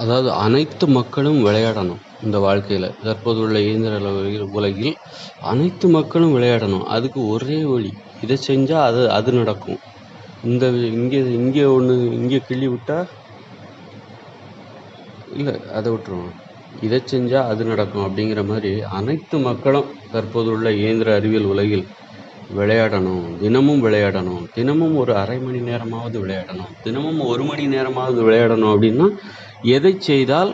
அதாவது அனைத்து மக்களும் விளையாடணும் இந்த வாழ்க்கையில். தற்போது உள்ள இயந்திர உலகில் அனைத்து மக்களும் விளையாடணும். அதுக்கு ஒரே வழி இதை செஞ்சால் அது அது நடக்கும். இந்த இங்கே இங்கே ஒன்று இங்கே கிள்ளி விட்டா இல்லை அதை விட்டுருவோம். இதை செஞ்சால் அது நடக்கும் அப்படிங்கிற மாதிரி அனைத்து மக்களும் தற்போது உள்ள இயந்திர அறிவியல் உலகில் விளையாடணும். தினமும் விளையாடணும். தினமும் ஒரு அரை மணி நேரமாவது விளையாடணும். தினமும் ஒரு மணி நேரமாவது விளையாடணும் அப்படின்னா எதை செய்தால்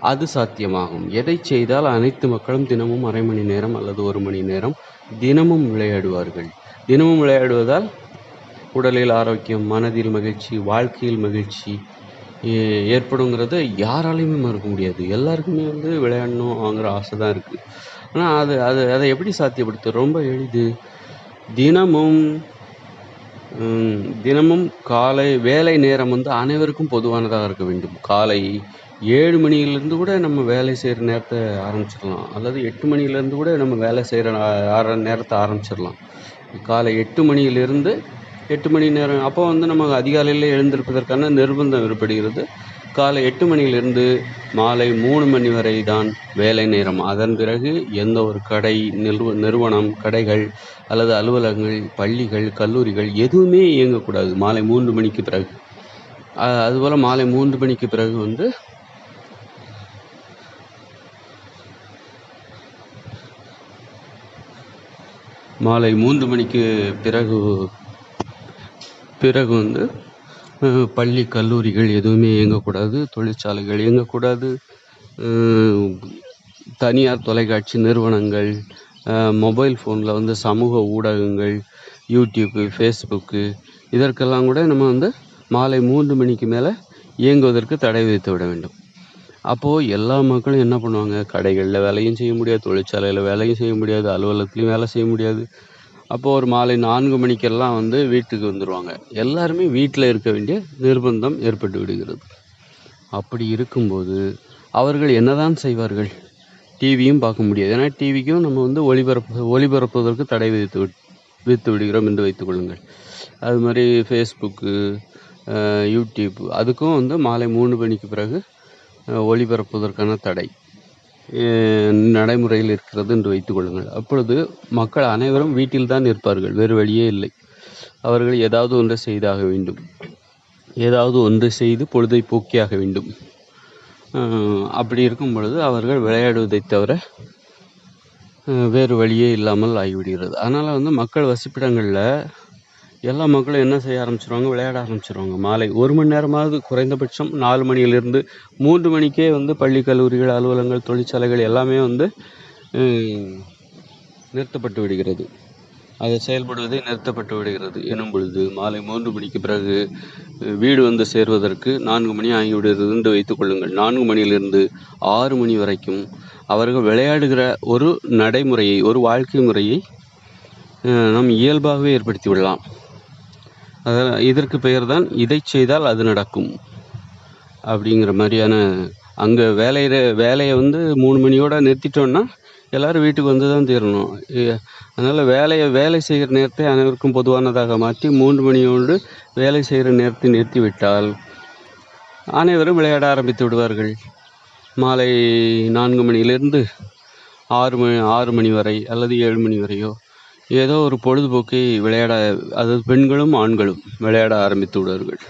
அது சாத்தியமாகும்? எதை செய்தால் அனைத்து மக்களும் தினமும் அரை மணி நேரம் அல்லது ஒரு மணி நேரம் தினமும் விளையாடுவார்கள்? தினமும் விளையாடுவதால் உடலில் ஆரோக்கியம் மனதில் மகிழ்ச்சி வாழ்க்கையில் மகிழ்ச்சி ஏ- ஏற்படுங்கிறத யாராலையுமே மறுக்க முடியாது. எல்லாருக்குமே வந்து விளையாடணுங்கிற ஆசை தான் இருக்குது ஆனால் அது அது அதை எப்படி சாத்தியப்படுத்து ரொம்ப எளிது. தினமும் தினமும் காலை வேலை நேரம் வந்து அனைவருக்கும் பொதுவானதாக இருக்க வேண்டும். காலை ஏழு மணியிலேருந்து கூட நம்ம வேலை செய்கிற நேரத்தை ஆரம்பிச்சிடலாம். அல்லது எட்டு மணியிலேருந்து கூட நம்ம வேலை செய்கிற நேரத்தை ஆரம்பிச்சிடலாம். காலை எட்டு மணியிலிருந்து எட்டு மணி நேரம். அப்போ வந்து நமக்கு அதிகாலையில் எழுந்திருப்பதற்கான நிர்பந்தம் ஏற்படுகிறது. காலை எட்டு மணியிலிருந்து மாலை மூணு மணி வரை தான் வேலை நேரம். அதன் பிறகு எந்த ஒரு கடை நிறுவ நிறுவனம் கடைகள் அல்லது அலுவலகங்கள் பள்ளிகள் கல்லூரிகள் எதுவுமே இயங்கக்கூடாது மாலை மூன்று மணிக்கு பிறகு. அதுபோல் மாலை மூன்று மணிக்கு பிறகு வந்து மாலை மூன்று மணிக்கு பிறகு பிறகு வந்து பள்ளி கல்லூரிகள் எதுவுமே இயங்கக்கூடாது தொழிற்சாலைகள் இயங்கக்கூடாது. தனியார் தொலைக்காட்சி நிறுவனங்கள் மொபைல் ஃபோனில் வந்து சமூக ஊடகங்கள் யூடியூப்பு ஃபேஸ்புக்கு இதற்கெல்லாம் கூட நம்ம வந்து மாலை மூன்று மணிக்கு மேலே இயங்குவதற்கு தடை விதித்து விட வேண்டும். அப்போது எல்லா மக்களும் என்ன பண்ணுவாங்க? கடைகளில் வேலையும் செய்ய முடியாது தொழிற்சாலையில் வேலையும் செய்ய முடியாது அலுவலகத்துலேயும் வேலை செய்ய முடியாது. அப்போது ஒரு மாலை நான்கு மணிக்கெல்லாம் வந்து வீட்டுக்கு வந்துடுவாங்க எல்லாருமே வீட்டில் இருக்க வேண்டிய நிர்பந்தம் ஏற்பட்டு விடுகிறது. அப்படி இருக்கும்போது அவர்கள் என்னதான் செய்வார்கள்? டிவியும் பார்க்க முடியாது. ஏன்னா டிவிக்கும் நம்ம வந்து ஒளிபரப்பு ஒளிபரப்புவதற்கு தடை விதித்து விட்- விதித்து விடுகிறோம் என்று வைத்துக்கொள்ளுங்கள் அது மாதிரி ஃபேஸ்புக்கு யூடியூப் அதுக்கும் வந்து மாலை மூணு மணிக்கு பிறகு ஒளிபரப்புவதற்கான தடை. நடைமுறையில் இருக்கிறது என்று வைத்துக் கொள்ளுங்கள். அப்பொழுது மக்கள் அனைவரும் வீட்டில் தான் இருப்பார்கள் வேறு வழியே இல்லை. அவர்கள் ஏதாவது ஒன்றை செய்தாக வேண்டும். ஏதாவது ஒன்று செய்து பொழுதை போக்கியாக வேண்டும். அப்படி இருக்கும் பொழுது அவர்கள் விளையாடுவதை தவிர வேறு வழியே இல்லாமல் ஆகிவிடுகிறது. அதனால் வந்து மக்கள் வசிப்பிடங்களில் எல்லா மக்களும் என்ன செய்ய ஆரம்பிச்சிருவாங்க? விளையாட ஆரம்பிச்சிருவாங்க. மாலை ஒரு மணி நேரமாவது குறைந்தபட்சம் நாலு மணியிலிருந்து மூன்று மணிக்கே வந்து பள்ளி கல்லூரிகள் அலுவலகங்கள் தொழிற்சாலைகள் எல்லாமே வந்து நிறுத்தப்பட்டு விடுகிறது. அது செயல்படுவதே நிறுத்தப்பட்டு விடுகிறது. எனும் பொழுது மாலை மூன்று மணிக்கு பிறகு வீடு வந்து சேர்வதற்கு நான்கு மணி ஆகிவிடுகிறது என்று வைத்துக் கொள்ளுங்கள். நான்கு மணியிலிருந்து ஆறு மணி வரைக்கும் அவர்கள் விளையாடுகிற ஒரு நடைமுறையை ஒரு வாழ்க்கை முறையை நாம் இயல்பாகவே ஏற்படுத்தி விடலாம். இதற்கு பெயர் தான் இதை செய்தால் அது நடக்கும் அப்படிங்கிற மாதிரியான அங்கே வேலையில வேலையை வந்து மூணு மணியோட நிறுத்திட்டோன்னா எல்லோரும் வீட்டுக்கு வந்து தான் தீரணும் அதனால் வேலையை வேலை செய்கிற நேரத்தை அனைவருக்கும் பொதுவானதாக மாற்றி மூன்று மணியோடு வேலை செய்கிற நேரத்தை நிறுத்தி விட்டால் அனைவரும் விளையாட ஆரம்பித்து விடுவார்கள். மாலை நான்கு மணியிலிருந்து ஆறு மணி ஆறு மணி வரை அல்லது ஏழு மணி வரையோ ஏதோ ஒரு பொழுதுபோக்கை விளையாட அதாவது பெண்களும் ஆண்களும் விளையாட ஆரம்பித்து விடுவார்கள்.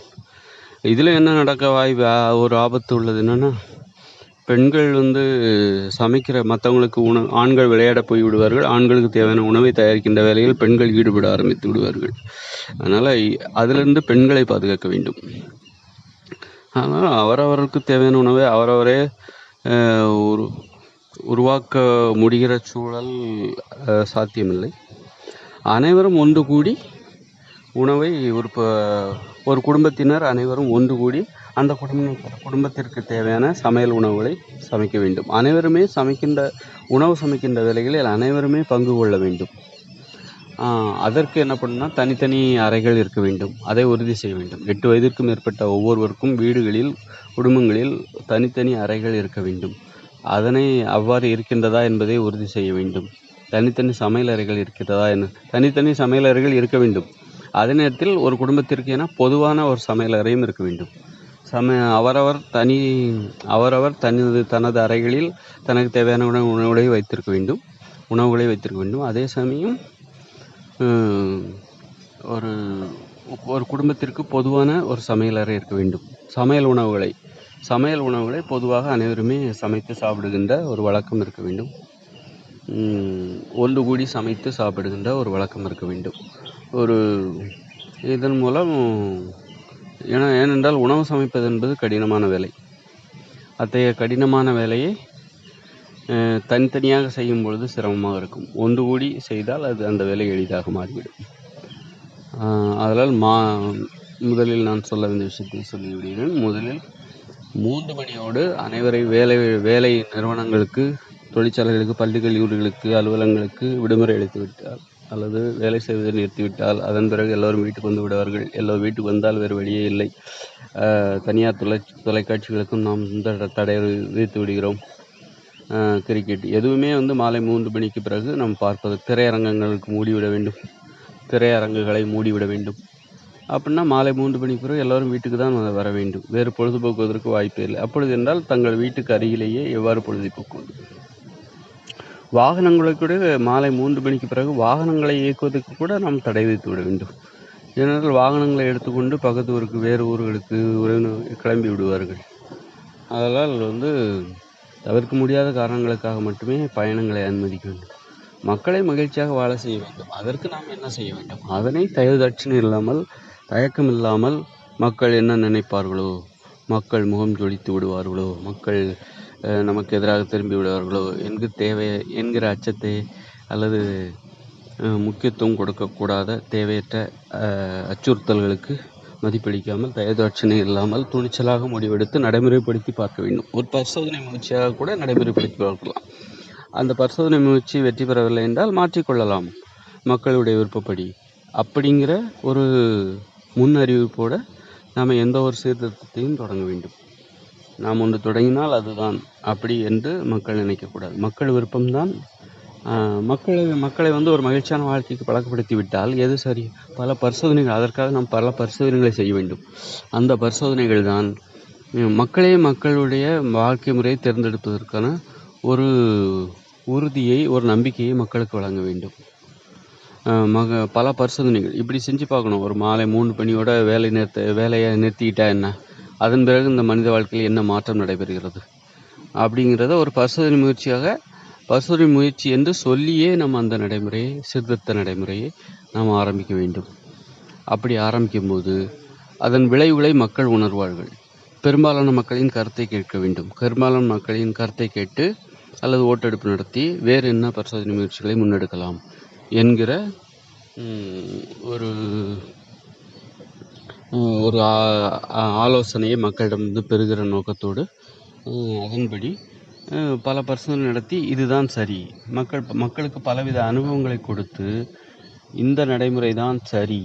இதில் என்ன நடக்க வாய்ப்பு ஒரு ஆபத்து உள்ளது என்னென்னா பெண்கள் வந்து சமைக்கிற மற்றவங்களுக்கு உணவு ஆண்கள் விளையாட போய் விடுவார்கள். ஆண்களுக்கு தேவையான உணவை தயாரிக்கின்ற வேலையில் பெண்கள் ஈடுபட ஆரம்பித்து விடுவார்கள். அதனால் அதிலிருந்து பெண்களை பாதுகாக்க வேண்டும். ஆனால் அவரவருக்கு தேவையான உணவை அவரவரே ஒரு உருவாக்க முடிகிற சூழல் சாத்தியமில்லை. அனைவரும் ஒன்று கூடி உணவை ஒரு ஒரு குடும்பத்தினர் அனைவரும் ஒன்று கூடி அந்த குடும்ப குடும்பத்திற்கு தேவையான சமையல் உணவுகளை சமைக்க வேண்டும். அனைவருமே சமைக்கின்ற உணவு சமைக்கின்ற வேலைகளில் அனைவருமே பங்கு கொள்ள வேண்டும். அதற்கு என்ன பண்ணால் தனித்தனி அறைகள் இருக்க வேண்டும். அதை உறுதி செய்ய வேண்டும். எட்டு வயதிற்கும் மேற்பட்ட ஒவ்வொருவருக்கும் வீடுகளில் குடும்பங்களில் தனித்தனி அறைகள் இருக்க வேண்டும். அதனை அவ்வாறு இருக்கின்றதா என்பதை உறுதி செய்ய வேண்டும். தனித்தனி சமையல் அறைகள் இருக்கிறதா என்ன? தனித்தனி சமையல் அறைகள் இருக்க வேண்டும். அதே நேரத்தில் ஒரு குடும்பத்திற்கு என பொதுவான ஒரு சமையல் அறையும் இருக்க வேண்டும். சம அவரவர் தனி அவரவர் தனது தனது அறைகளில் தனக்கு தேவையான உணவு உணவுகளை வைத்திருக்க வேண்டும். உணவுகளை வைத்திருக்க வேண்டும். அதே சமயம் ஒரு ஒரு குடும்பத்திற்கு பொதுவான ஒரு சமையலறை இருக்க வேண்டும். சமையல் உணவுகளை சமையல் உணவுகளை பொதுவாக அனைவருமே சமைத்து சாப்பிடுகின்ற ஒரு வழக்கம் இருக்க வேண்டும். ஒன்று கூடி சமைத்து சாப்பிடுகின்ற ஒரு வழக்கம் இருக்க வேண்டும். ஒரு இதன் மூலம் ஏன்னா ஏனென்றால் உணவு சமைப்பது என்பது கடினமான வேலை. அத்தகைய கடினமான வேலையை தனித்தனியாக செய்யும் பொழுது சிரமமாக இருக்கும். ஒன்று கூடி செய்தால் அது அந்த வேலை எளிதாக மாறிவிடும். அதனால் மா முதலில் நான் சொல்ல வேண்டிய விஷயத்தை சொல்லிவிடுகிறேன். முதலில் மூன்று மணியோடு அனைவரை வேலை வேலை நிறுவனங்களுக்கு தொழிற்சாலைகளுக்கு பள்ளி கல்லூரிகளுக்கு அலுவலகங்களுக்கு விடுமுறை அளித்து விட்டால் அல்லது வேலை செய்வதை நிறுத்திவிட்டால் அதன் பிறகு எல்லோரும் வீட்டுக்கு வந்து விடுவார்கள். எல்லோரும் வீட்டுக்கு வந்தால் வேறு வழியே இல்லை. தனியார் தொலை தொலைக்காட்சிகளுக்கும் நாம் இந்த தடை விதித்து விடுகிறோம். கிரிக்கெட் எதுவுமே வந்து மாலை மூன்று மணிக்கு பிறகு நாம் பார்ப்பது திரையரங்கங்களுக்கு மூடிவிட வேண்டும். திரையரங்குகளை மூடிவிட வேண்டும். அப்படின்னா மாலை மூன்று மணிக்கு பிறகு எல்லோரும் வீட்டுக்கு தான் வர வேண்டும். வேறு பொழுதுபோக்குவதற்கு வாய்ப்பே இல்லை. அப்பொழுது என்றால் தங்கள் வீட்டுக்கு அருகிலேயே எவ்வாறு பொழுதுபோக்குவது வாகனங்களுக்கு மாலை மூன்று மணிக்கு பிறகு வாகனங்களை இயக்குவதற்கு கூட நாம் தடை விதித்து விட வேண்டும். ஏனென்றால் வாகனங்களை எடுத்துக்கொண்டு பக்கத்து ஊருக்கு வேறு ஊர்களுக்கு உறவினர் கிளம்பி விடுவார்கள். அதனால் வந்து தவிர்க்க முடியாத காரணங்களுக்காக மட்டுமே பயணங்களை அனுமதிக்க வேண்டும். மக்களை மகிழ்ச்சியாக வாழ செய்ய வேண்டும். அதற்கு நாம் என்ன செய்ய வேண்டும்? அதனை தயவுதாட்சியம் இல்லாமல் தயக்கம் இல்லாமல் மக்கள் என்ன நினைப்பார்களோ? மக்கள் முகம் ஜொலித்து விடுவார்களோ? மக்கள் நமக்கு எதிராக திரும்பி விடுவார்களோ என்கு தேவை என்கிற அச்சத்தை அல்லது முக்கியத்துவம் கொடுக்கக்கூடாத தேவையற்ற அச்சுறுத்தல்களுக்கு மதிப்பளிக்காமல் தயதாட்சணை இல்லாமல் துணிச்சலாக முடிவெடுத்து நடைமுறைப்படுத்தி பார்க்க வேண்டும். ஒரு பரிசோதனை முயற்சியாக கூட நடைமுறைப்படுத்தி பார்க்கலாம். அந்த பரிசோதனை முயற்சி வெற்றி பெறவில்லை என்றால் மாற்றிக்கொள்ளலாம். மக்களுடைய விருப்பப்படி. அப்படிங்கிற ஒரு முன்னறிவிப்போடு நாம் எந்த ஒரு சீர்திருத்தத்தையும் தொடங்க வேண்டும். நாம் ஒன்று தொடங்கினால் அதுதான். அப்படி என்று மக்கள் நினைக்கக்கூடாது. மக்கள் விருப்பம்தான். மக்களை மக்களை வந்து ஒரு மகிழ்ச்சியான வாழ்க்கைக்கு பழக்கப்படுத்தி விட்டால் எது சரி? பல பரிசோதனைகள் அதற்காக நாம் பல பரிசோதனைகளை செய்ய வேண்டும். அந்த பரிசோதனைகள் தான் மக்களே மக்களுடைய வாழ்க்கை முறையை தேர்ந்தெடுப்பதற்கான ஒரு உறுதியை ஒரு நம்பிக்கையை மக்களுக்கு வழங்க வேண்டும். மக பல பரிசோதனைகள். இப்படி செஞ்சு பார்க்கணும். ஒரு மாலை மூணு பணியோட வேலை நிறுத்த வேலையை நிறுத்திக்கிட்டா என்ன? அதன் பிறகு இந்த மனித வாழ்க்கையில் என்ன மாற்றம் நடைபெறுகிறது? அப்படிங்கிறத ஒரு பரிசோதனை முயற்சியாக பரிசோதனை முயற்சி என்று சொல்லியே நம்ம அந்த நடைமுறையை சீர்திருத்த நடைமுறையை நாம் ஆரம்பிக்க வேண்டும். அப்படி ஆரம்பிக்கும் போது அதன் விளைவுகளை மக்கள் உணர்வார்கள். பெரும்பாலான மக்களின் கருத்தை கேட்க வேண்டும். பெரும்பாலான மக்களின் கருத்தை கேட்டு அல்லது ஓட்டெடுப்பு நடத்தி வேறு என்ன பரிசோதனை முயற்சிகளை முன்னெடுக்கலாம் என்கிற ஒரு ஒரு ஆலோசனையை மக்களிடம் வந்து பெறுகிற நோக்கத்தோடு அதன்படி பல பரிசோதனை நடத்தி இதுதான் சரி. மக்கள் மக்களுக்கு பலவித அனுபவங்களை கொடுத்து இந்த நடைமுறை தான் சரி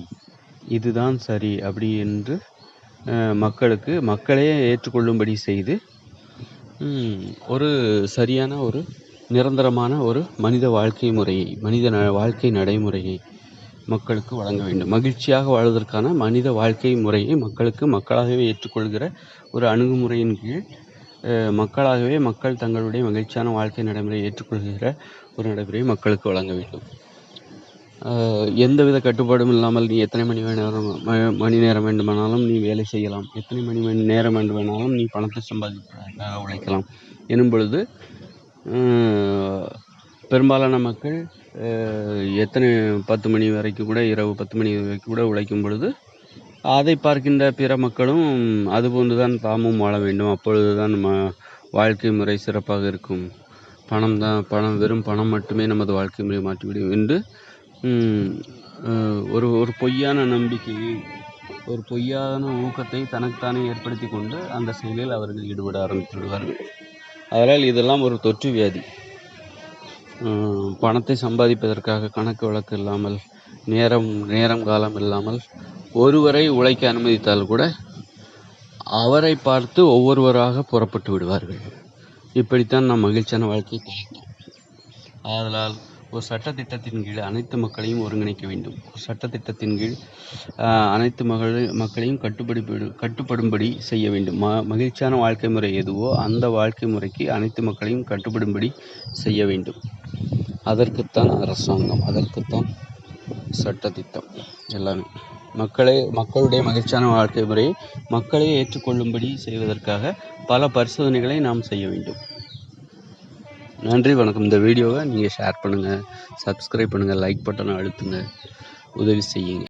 இதுதான் சரி அப்படி என்று மக்களுக்கு மக்களே ஏற்றுக்கொள்ளும்படி செய்து ஒரு சரியான ஒரு நிரந்தரமான ஒரு மனித வாழ்க்கை முறையை மனித ந வாழ்க்கை நடைமுறையை மக்களுக்கு வழங்க வேண்டும். மகிழ்ச்சியாக வாழ்வதற்கான மனித வாழ்க்கை முறையை மக்களுக்கு மக்களாகவே ஏற்றுக்கொள்கிற ஒரு அணுகுமுறையின் கீழ் மக்களாகவே மக்கள் தங்களுடைய மகிழ்ச்சியான வாழ்க்கை நடைமுறையை ஏற்றுக்கொள்கிற ஒரு நடைமுறையை மக்களுக்கு வழங்க வேண்டும். எந்தவித கட்டுப்பாடும் இல்லாமல் நீ எத்தனை மணி நேரம் மணி நேரம் வேண்டுமானாலும் நீ வேலை செய்யலாம். எத்தனை மணி மணி நேரம் வேண்டுமானாலும் நீ பணத்தை சம்பாதிப்பதற்காக உழைக்கலாம். எனும் பொழுது பெரும்பாலான மக்கள் எத்தனை பத்து மணி வரைக்கும் கூட இரவு பத்து மணி வரைக்கும் கூட உழைக்கும் பொழுது அதை பார்க்கின்ற பிற மக்களும் அதுபோன்று தான் தாமும் வாழ வேண்டும். அப்பொழுதுதான் ம வாழ்க்கை முறை சிறப்பாக இருக்கும். பணம் தான் பணம் வெறும் பணம் மட்டுமே நமது வாழ்க்கை முறையை மாற்றிவிடும் என்று ஒரு ஒரு பொய்யான நம்பிக்கையை ஒரு பொய்யான ஊக்கத்தை தனக்குத்தானே ஏற்படுத்தி கொண்டு அந்த செயலில் அவர்கள் ஈடுபட ஆரம்பித்து விடுவார்கள் அதனால் இதெல்லாம் ஒரு தொற்று வியாதி. பணத்தை சம்பாதிப்பதற்காக கணக்கு வழக்கு இல்லாமல் நேரம் நேரம் காலம் இல்லாமல் ஒருவரை உழைக்க அனுமதித்தால் கூட அவரை பார்த்து ஒவ்வொருவராக புறப்பட்டு விடுவார்கள். இப்படித்தான் நாம் மகிழ்ச்சியான வாழ்க்கை பழக்கம் ஆதலால் ஒரு சட்டத்திட்டத்தின் கீழ் அனைத்து மக்களையும் ஒருங்கிணைக்க வேண்டும். ஒரு சட்டத்திட்டத்தின் கீழ் அனைத்து மகள் மக்களையும் கட்டுப்படி கட்டுப்படும்படி செய்ய வேண்டும். ம மகிழ்ச்சியான வாழ்க்கை முறை எதுவோ அந்த வாழ்க்கை முறைக்கு அனைத்து மக்களையும் கட்டுப்படும்படி செய்ய வேண்டும். அதற்குத்தான் அரசாங்கம் அதற்குத்தான் சட்டத்திட்டம் எல்லாமே. மக்களை மக்களுடைய மகிழ்ச்சியான வாழ்க்கை முறையை மக்களே ஏற்றுக்கொள்ளும்படி செய்வதற்காக பல பரிசோதனைகளை நாம் செய்ய வேண்டும். நன்றி வணக்கம். இந்த வீடியோவை நீங்கள் ஷேர் பண்ணுங்கள் சப்ஸ்கிரைப் பண்ணுங்கள் லைக் பட்டனை அழுத்துங்க. உதவி செய்யுங்க.